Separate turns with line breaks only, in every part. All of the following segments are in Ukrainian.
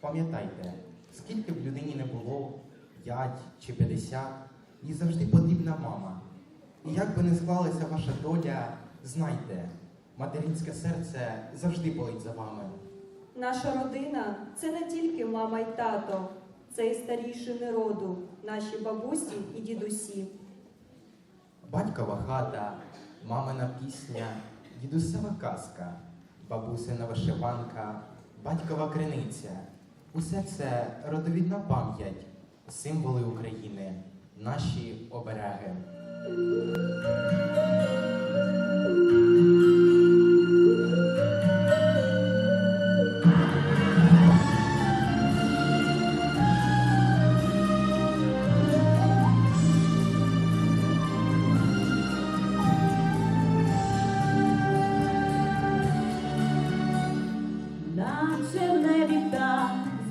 Пам'ятайте, скільки б людині не було, 5 чи 50, їй завжди потрібна мама. І як би не склалася ваша доля, знайте, материнське серце завжди болить за вами.
Наша родина це не тільки мама й тато, це і старішини роду, наші бабусі і дідусі.
Батькова хата, мамина пісня, дідусева казка, бабусина вишиванка, батькова криниця. Усе це родовідна пам'ять, символи України, наші обереги.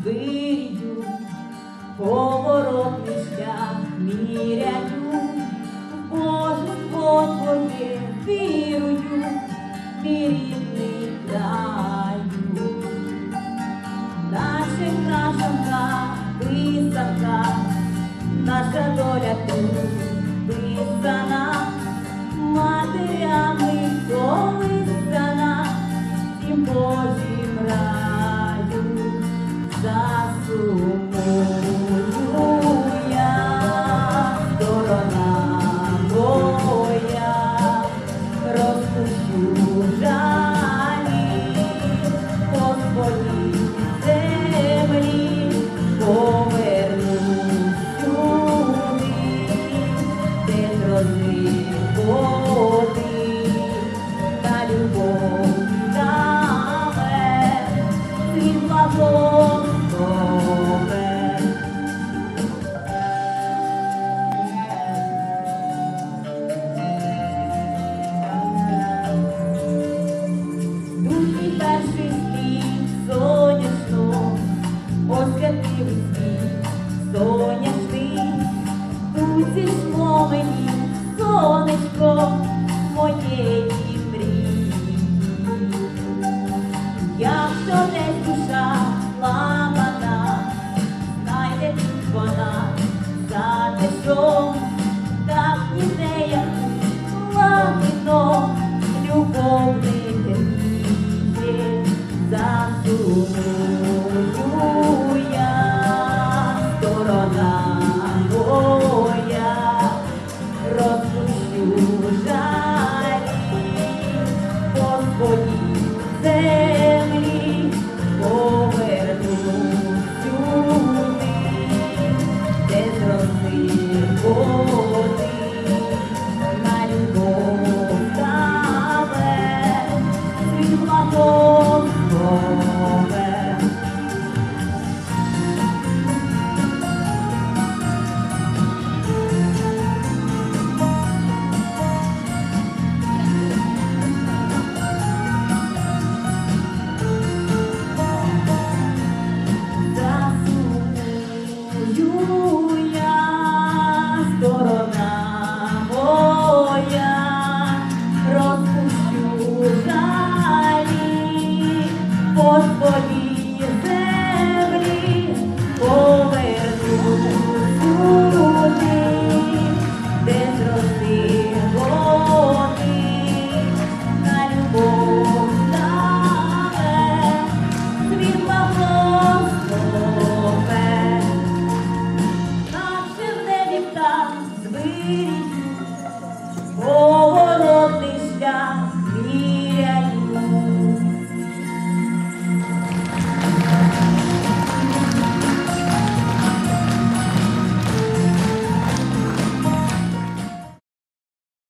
Вирію, поворотний шлях міряю, в Божество Твоє вірую, мій сонечко моєї мрії. Якщо десь душа ламана, знайде тут вона за що так ніде як лагідно любов не гріє,